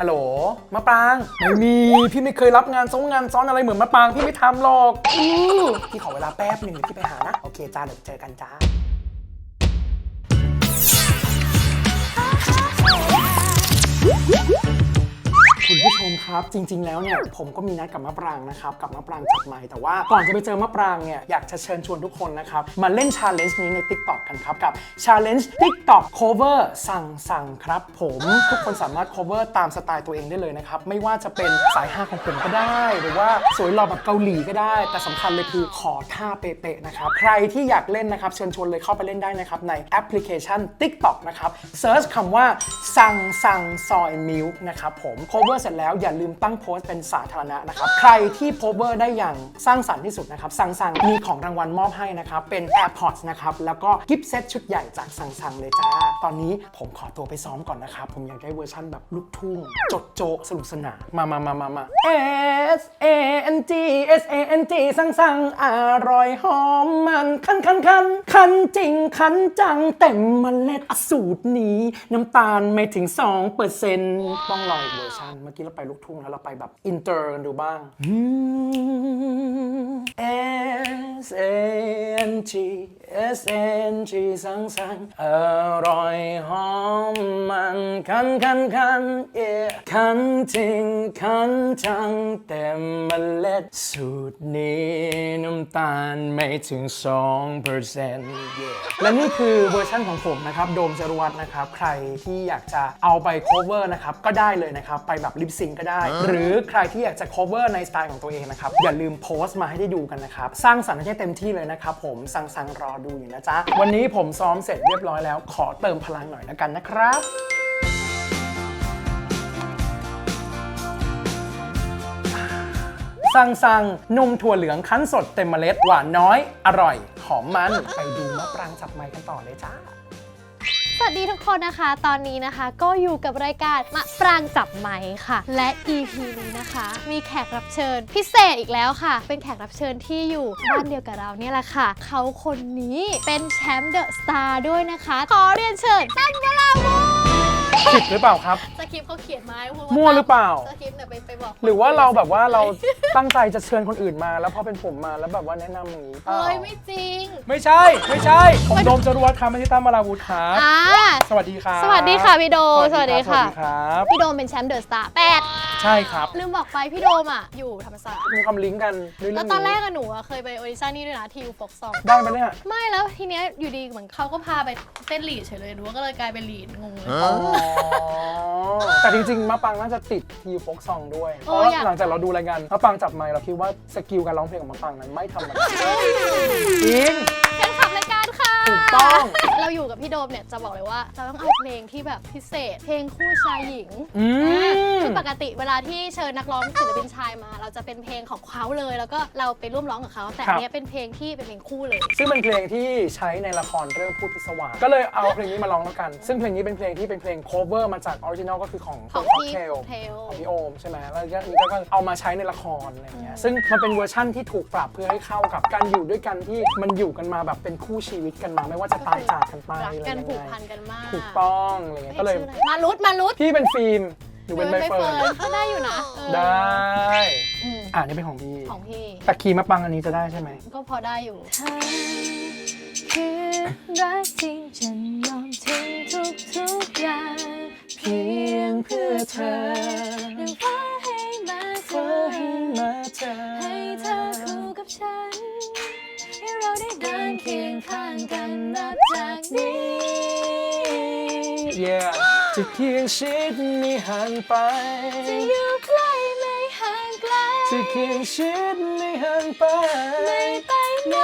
ฮัลโหลมะปรางไม่มีพี่ไม่เคยรับงานซ้งงานซ้อนอะไรเหมือนมะปรางพี่ไม่ทำหรอกอือพี่ขอเวลาแป๊บหนึ่งเดี๋ยวพี่ไปหานะ โอเคจ้าเดี๋ยวเจอกันจ้าคุณผู้ ชมครับ จริง ๆ แล้วเนี่ยผมก็มีนัดกับมะปรางนะครับ กับมะปรางจับไม้แต่ว่าก่อนจะไปเจอมะปรางเนี่ยอยากจะเชิญชวนทุกคนนะครับ มาเล่นชาเลนจ์นี้ใน TikTok กันครับ กับ Challenge TikTok Cover สั่งสั่งครับ ผมทุกคนสามารถ cover ตามสไตล์ตัวเองได้เลยนะครับ ไม่ว่าจะเป็นสายฮาของผมก็ได้ หรือว่าสวยหล่อแบบเกาหลีก็ได้ แต่สำคัญเลยคือขอท่าเป๊ะๆนะครับใครที่อยากเล่นนะครับเชิญชวนเลยเข้าไปเล่นได้นะครับในแอปพลิเคชัน TikTok นะครับเซิร์ชคำว่าสั่งสั่งซอยมิลนะครับผม cover เสร็จแล้วอย่าลืมตั้งโพสต์เป็นสาธารณะนะครับ ใครที่ cover ได้อย่างสร้างสรรค์ที่สุดนะครับสังสังมีของรางวัลมอบให้นะครับ เป็น AirPods นะครับ แล้วก็กิฟต์เซตชุดใหญ่จากสังสังเลยจ้า ตอนนี้ผมขอตัวไปซ้อมก่อนนะครับ ผมอยากได้เวอร์ชั่นแบบลูกทุ่งจดโจสนุกสนานมามามามามา S A N G S A N G สังสังอร่อยหอมมันคันคันคันคันจริงคันจังเต็มเมล็ดอสูตรนี้ น้ำตาลไม่ถึง2เปอร์เซ็นต์ต้องลองเวอร์ชันเมื่อกี้เราไปลูกทุ่งแล้วเราไปแบบอินเตอร์กันดูบ้าง S A N G S A N G สั่งสั่งอร่อยหอมมันคันคันคัน yeah คันจริงคันจังเต็มเมล็ดสูตรนี้น้ำตาลไม่ถึง 2เปอร์เซ็นต์ yeah และนี่คือเวอร์ชั่นของผมนะครับ โดมจรวัตนะครับ ใครที่อยากจะเอาไป cover นะครับ ก็ได้เลยนะครับ ไปแบบลิปซิงก็ได้ หรือใครที่อยากจะ cover ในสไตล์ของตัวเองนะครับ อย่าลืมโพสต์มาให้ได้ดูกันนะครับ สร้างสรรค์ให้เต็มที่เลยนะครับผมสั่งสั่งรอดูอยู่นะจ๊ะ วันนี้ผมซ้อมเสร็จเรียบร้อยแล้ว ขอเติมพลังหน่อยแล้วกันนะครับสั่งสั่งนมถั่วเหลืองคั้นสดเต็มเมล็ดหวานน้อย อร่อย หอมมัน ไปดูมะปรางจับไม้กันต่อเลยจ้า วัสดีทุกคนนะคะ ตอนนี้นะคะก็อยู่กับรายการมะปรางจับไม้ค่ะ และ EP นี้นะคะ มีแขกรับเชิญ พิเศษอีกแล้วค่ะ เป็นแขกรับเชิญที่อยู่บ้านเดียวกับเราเนี่ยแหละค่ะ เขาคนนี้เป็นแชมป์เดอะสตาร์ด้วยนะคะ ขอเรียนเชิญตั้ม ผิดหรือเปล่าครับ สคริปต์เขาเขียนมาให้พูดามั่วหรือเปล่า สคริปต์เนี่ยไปไปบอกหรือว่าเราแบบว่าเราตั้งใจจะเชิญคนอื่นมา แล้วพอเป็นผมมาแล้วแบบว่าแนะนำอย่างนี้เปล่าเอ้ยไม่จริง ไม่ใช่ ไม่ใช่ ผมโดมจรวัฒน์ครับไม่ใช่ตั้มวราวุธครับ อ่า สวัสดีครับสวัสดีค่ะพี่โดมสวัสดีครับสวัสดีค่ะ สวัสดีครับ พี่โดมเป็นแชมป์เดอะสตาร์แปด ใช่ครับ ลืมบอกไปพี่โดมอะอยู่ธรรมศาสตร์ มีความลิงก์กันด้วยแล้เรื่วองตอนแรนี้กอะหนูอะเคยไปออดิชั่นนี่ด้วยนะทีวฟกซอง ได้ไหมเนี่ย ไม่แล้วทีเนี้ยอยู่ดีเหมือนเขาก็พาไปเต้นลีดเฉยเลยหนูก็เลยกลายเป็นลีดงงเลยอ๋อแต่จริงๆ มะปังน่าจะติดทีโฟกซองด้วย เพโอ้ราะว่าอยาก หลังจากเราดูรายการมะปังจับไมค์เราคิดว่าสกิลการร้องเพลงของมะปังนั้นไม่ธรรมดาจริง แฟนคลับรายการค่ะถูก ต้อง เราอยู่กับพี่โดมเนี่ยจะบอกเลยว่า เราต้องเอาเพลงที่แบบพิเศษ เพลงคู่ชายหญิงอืม คือปกติเวลาที่เชิญนักร้องศิลปินชายมา เราจะเป็นเพลงของเขาเลย แล้วก็เราไปร่วมร้องกับเขาแต่อันเนี้ยเป็นเพลงที่เป็นเพลงคู่เลย ซึ่งเป็นเพลงที่ใช้ในละครเรื่องพูดพิศวาสก็เลยเอาเพลงนี้มาร้องแล้วกัน ซึ่งเพลงนี้เป็นเพลงที่เป็นเพลง cover มาจากออริจินอลก็คือของของค็อกพี่เทลเทลของพี่โอมใช่ไหมแล้วก็นี่ก็เอามาใช้ในละครอะไรอย่างเงี้ยซึ่งมันเป็นเวอร์ชั่นที่ถูกปรับเพื่อให้เข้ากับการอยู่ด้วยกันที่มันอยู่กันมาแบบเป็นคู่ชีวิตกันมาไม่ว่าจะตายจากกันไปรักอะไรกันยังผูกไงพันกันมากถูกต้องอะไรเงี้ยก็เลยชื่ออะไรมารุดมารุดพี่เป็นฟิล์มหนูเป็นใบเฟิร์นก็ได้อยู่นะเออได้อืมอ่านี่เป็นของพี่ของพี่ แต่คีย์มะปังอันนี้จะได้ใช่ไหมก็พอได้อยู่คือรักจริงฉันยอมทิ้งทุกทุกๆอย่างเพียงเพื่อเธอหนึ่งฟ้าให้มาเธเพื่ออให้มาเจอให้เธอคู่กับฉันให้เราได้ เดินเคียงข้างกันนับจากนี้ Yeah จะเพียงชิดไม่ห่างไป จะอยู่ใกล้ไม่ห่างไกล จะเพียงชิดไม่ห่างไป ไม่ไปไหน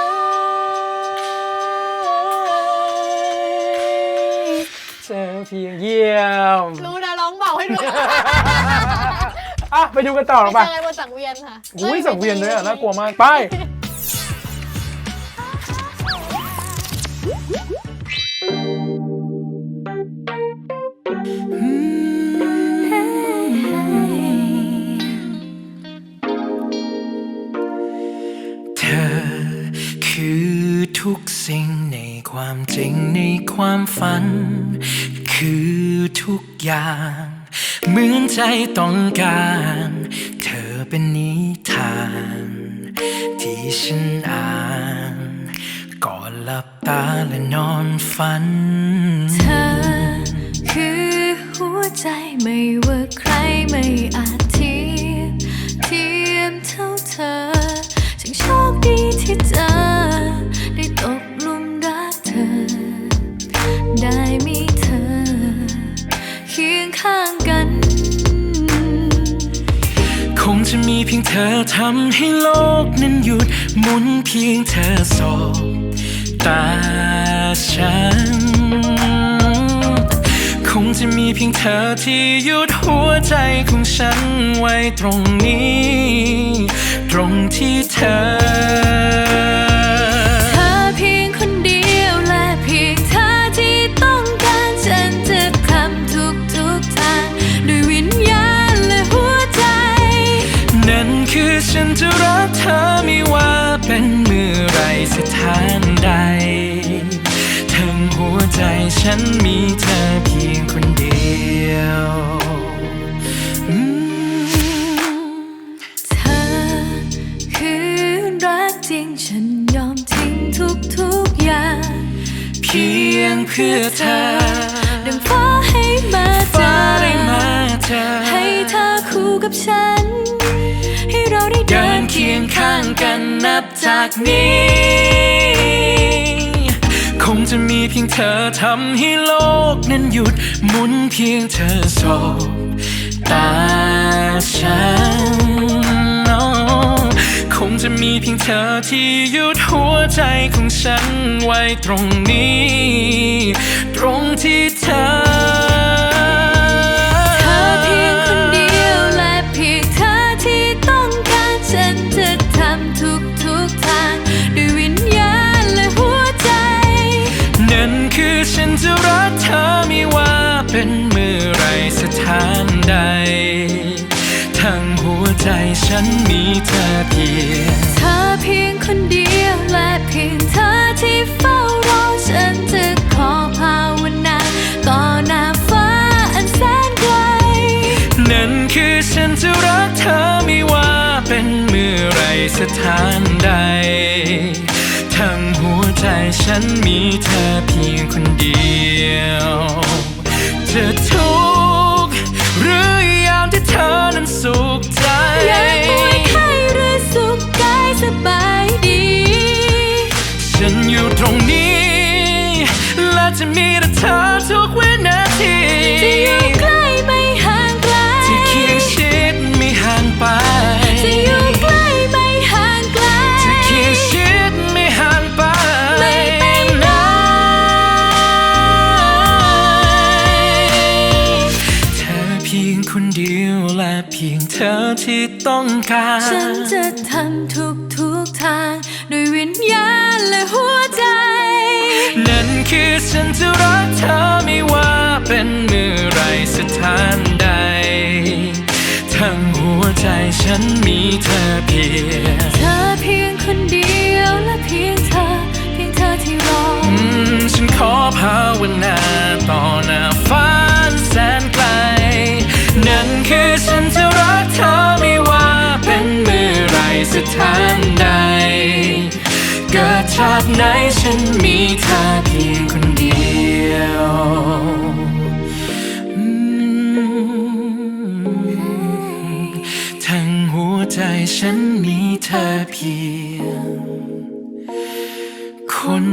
เธอเพียงเยี่ยม รู้นะร้องเบาให้ดูอะ ไปดูกันต่อหรอไปปะเจอกันบนสังเวียนค่ะ อุ้ยสังเวียนด้วยอะน่ากลัวมาก ไป เธอคือทุกสิ่งในความจริงในความฝัน คือทุกอย่าง เหมือนใจต้องการ เธอเป็นนิทาน ที่ฉันอ่านก่อนหลับตาและนอนฝันเธอ ใจไม่ว่าใครไม่อาจเทียบเทียมเท่าเธอฉันโชคดีที่เจอ ได้ตกลุมรักเธอ ได้มีเธอ เคียงข้างกัน คงจะมีเพียงเธอทำให้โลกนั้นหยุดหมุนเพียงเธอสบตาฉัน จะมีเพียงเธอที่หยุดหัวใจของฉันไว้ตรงนี้ ตรงที่เธอ เพื่อเธอดังฟ้าให้มาเจอให้เธอคู่กับฉัน ให้เราได้เดินเคียงข้างกันนับจากนี้ คงจะมีเพียงเธอทำให้โลกนั้นหยุดหมุนเพียงเธอสบตาฉัน งจะมีเพียงเธอที่หยุดหัวใจของฉันไว้ตรงนี้ ตรงที่เธอ ถานใด ทั้งหัวใจฉันมีเธอเพียงคนเดียวจะทุกข์หรือยามที่เธอนั้นสุขใจอยากป่วยไข้หรือสุขกายสบายดี ฉันอยู่ตรงนี้ และจะมีแต่เธอทุกวินาที การฉันจะทำทุกทุกๆทาง ด้วยวิญญาณและหัวใจ นั่นคือฉันจะรักเธอไม่ว่าเป็นเมื่อไรสถานใด ทั้งหัวใจฉันมีเธอเพียงเธอเพียงคนเดียวและเพียงเธอ เพียงเธอที่รออืมฉันขอภาวนาต่อหน้าากไหนฉันมีเธอเพียงคนเดียวทั้งหัวใจฉันมีเธอเพียง คน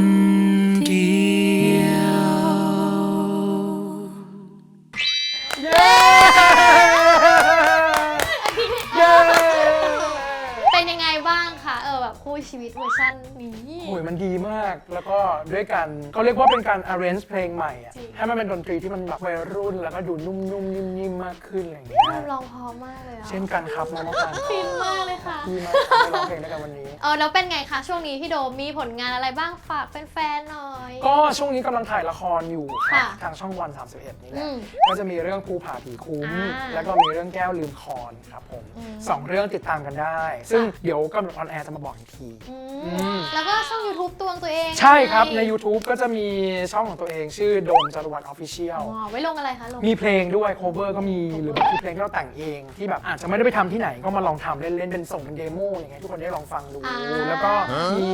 แล้วก็ ด้วยกันก็เรียกว่าเป็นการ arrange เพลงใหม่อะจริง ให้มันเป็นดนตรีที่มันแบบวัยรุ่น แล้วก็ดูนุ่มๆนิ่มๆมากขึ้นอะไรอย่างเงี้ยทำร้องเพร้อมมากเลยอะเช่นกันครับน้องมะปรางฟินมากเลยค่ะ ดีมากที่ได้ร้องเพลงด้วยกันวันนี้ เออแล้วเป็นไงคะ ช่วงนี้พี่โดมมีผลงานอะไรบ้างฝากแฟนๆหน่อย ก็ช่วงนี้กำลังถ่ายละครอยู่ครับค่ะทางช่องวัน 31 นี่แหอืละมก็จะมีเรื่องภูผาผีคุ้ม อ่าแล้วก็มีเรื่องแก้วลืมคอนครับผมอืม สองเรื่องติดตามกันได้ ซึ่งค่ะเดี๋ยวกำหนดออนแอร์จะมาบอกอีกที อือืมมแล้วก็ช่อง YouTube ตัวของตัวเองใช่ครับในไง YouTube ก็จะมีช่องของตัวเองชื่อโดมจารวัตรออฟฟิเชียล อ๋อไว้ลงอะไรคะลงมีเพลงด้วย cover ก็มีหรือบางทีเพลงที่เราแต่งเองที่แบบอาจจะไม่ได้ไปทำที่ไหนก็มาลองทำเล่นๆเป็นส่งเป็นเดโมอย่างเงี้ยทุกคนได้ลองฟังดู อ่าแล้วก็มี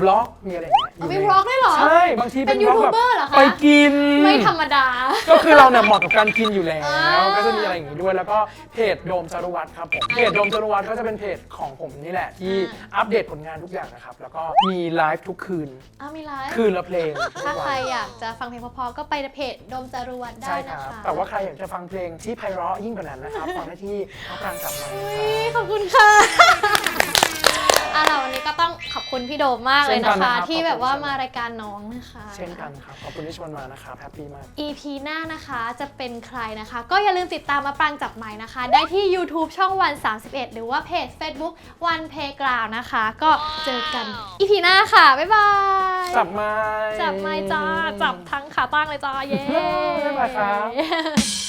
บล็อกมีอะไรอย่างเงี้ยอ๋อมียู่ในบล็อกด้วยเหรอใช่บางทีเป็นบล็อกแบบ YouTuber เหรอคะ ไปกิน ไม่ธรรมดา ก็คือเราเนี่ยเหมาะกับการกินอยู่แล้วอ่าก็จะมีอะไรอย่างงี้ด้วย แล้วก็เพจโดมจารวัตรครับผม เพจโดมจารวัตรก็จะเป็นเพจของผมนี่แหละ ที่อัปเดตผลงานทุกอย่างนะครับ แล้วก็มีไลฟ์ทุกคืน อ้าวมีไลฟ์ คืนละเพลงถ้าใครอยากจะฟังเพลงเพราะๆก็ไปในเพจโดมจารวัตรได้ใช่คนะรับ คะแต่ว่าใครอยากจะฟังเพลงที่ไพเราะยิ่งกว่านั้นนะครับฟังได้ที่มะปรางจับไมค์อุ๊ครับยขอบคุณค่ะ อะเราวันนี้ก็ต้องขอบคุณพี่โดมมากเลยเช่นกันะนนะครัคะบที่แบบว่าขอบคุณมารายการน้องนะคะ เช่นกันครับ ขอบคุณที่ชวนมานะครับแฮปปี้มาก EP หน้านะคะจะเป็นใครนะคะ ก็อย่าลืมติดตามมาปรางจับไม้นะคะ ได้ที่ YouTube ช่องวัน 31 หรือว่าเพจ Facebook วันเพกราวนะคะ ก็เจอกัน EP หน้าค่ะ บ๊ายบาย จับไม้ จับไม้จ้า จับทั้งขาตั้งเลยจ้า เย้ บ๊ายบายครับ